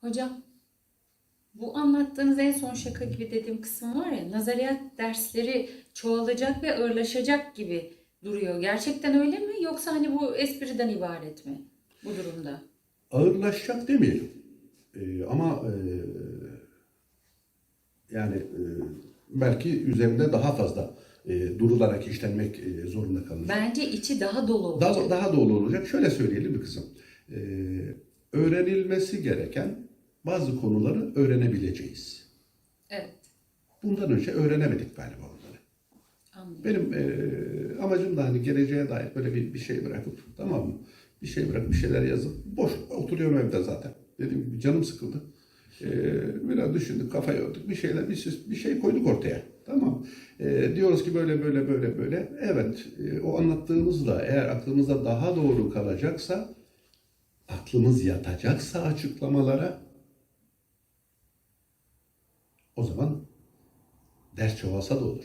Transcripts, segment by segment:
Hocam bu anlattığınız en son şaka gibi dediğim kısım var ya nazariyat dersleri çoğalacak ve ağırlaşacak gibi duruyor. Gerçekten öyle mi yoksa hani bu espriden ibaret mi bu durumda? Ağırlaşacak demeyelim. Ee, ama e, yani e, belki üzerinde daha fazla e, durularak işlenmek e, zorunda kalır. Bence içi daha dolu olacak. Daha, daha dolu olacak. Şöyle söyleyelim bir kızım. Ee, öğrenilmesi gereken bazı konuları öğrenebileceğiz. Evet Bundan önce öğrenemedik galiba onları. anlıyorum. Benim e, amacım da hani geleceğe dair böyle bir, bir şey bırakıp tamam mı? Bir şey bırakıp bir şeyler yazıp boş oturuyorum evde zaten. Dediğim gibi canım sıkıldı. E, biraz düşündük, kafa yorduk. Bir şeyler bir, şey- bir şey koyduk ortaya. Tamam. E, diyoruz ki böyle böyle böyle böyle. Evet. e, o anlattığımızla eğer aklımızda daha doğru kalacaksa aklımız yatacaksa açıklamalara o zaman ders çoğalsa da olur.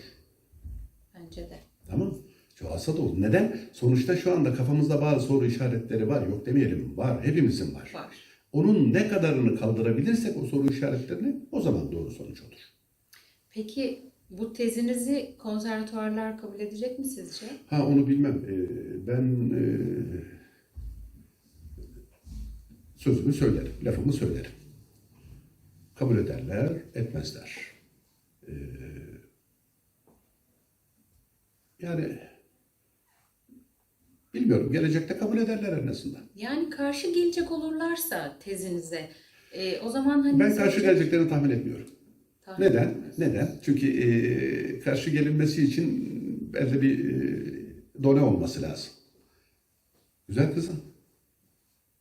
Bence de. Tamam? Çoğalsa da olur. Neden? Sonuçta şu anda kafamızda bazı soru işaretleri var. Yok demeyelim. Var. Hepimizin var. Var. Onun ne kadarını kaldırabilirsek o soru işaretlerini o zaman doğru sonuç olur. Peki bu tezinizi konservatuarlar kabul edecek mi sizce? Ha onu bilmem. Ee, ben e, sözümü söylerim. Lafımı söylerim. Kabul ederler, etmezler. Ee, yani bilmiyorum. Gelecekte kabul ederler en azından. Yani karşı gelecek olurlarsa tezinize e, o zaman hani Ben karşı geleceklerini tahmin etmiyorum. Tahmin Neden? etmiyorsunuz. Neden? Çünkü e, karşı gelinmesi için belli bir e, done olması lazım. Güzel kızım.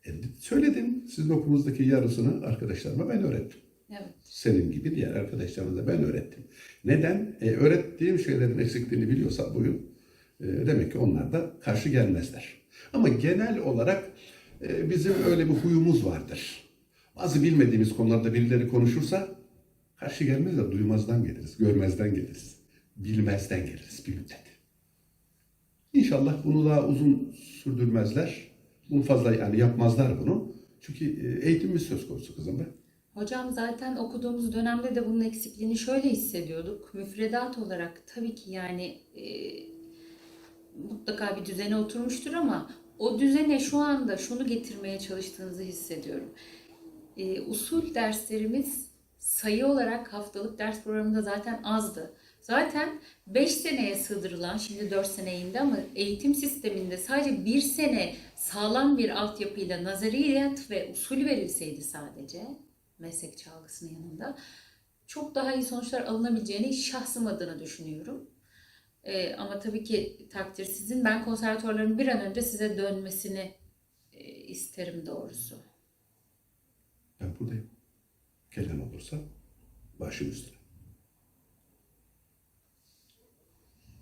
E, söyledim. Sizin okulunuzdaki yarısını arkadaşlarıma ben öğrettim. Evet. Senin gibi diğer arkadaşlarıma da ben öğrettim. Neden? E, öğrettiğim şeylerin eksikliğini biliyorsa bugün e, demek ki onlar da karşı gelmezler. Ama genel olarak e, bizim öyle bir huyumuz vardır. Bazı bilmediğimiz konularda birileri konuşursa karşı gelmez de duymazdan geliriz, görmezden geliriz, bilmezden geliriz bir müddet. İnşallah bunu daha uzun sürdürmezler. Bunu fazla yani yapmazlar bunu. Çünkü e, eğitimimiz söz konusu kızım be. Hocam zaten okuduğumuz dönemde de bunun eksikliğini şöyle hissediyorduk. Müfredat olarak tabii ki yani e, mutlaka bir düzene oturmuştur ama o düzene şu anda şunu getirmeye çalıştığınızı hissediyorum. E, usul derslerimiz sayı olarak haftalık ders programında zaten azdı. Zaten 5 seneye sığdırılan, şimdi 4 sene indi ama eğitim sisteminde sadece bir sene sağlam bir altyapıyla nazariyat ve usul verilseydi sadece meslek çalgısının yanında çok daha iyi sonuçlar alınabileceğini şahsım adına düşünüyorum. Ee, ama tabii ki takdir sizin. Ben konservatuarların bir an önce size dönmesini e, isterim doğrusu. Ben buradayım. Gelen olursa başım üstüne.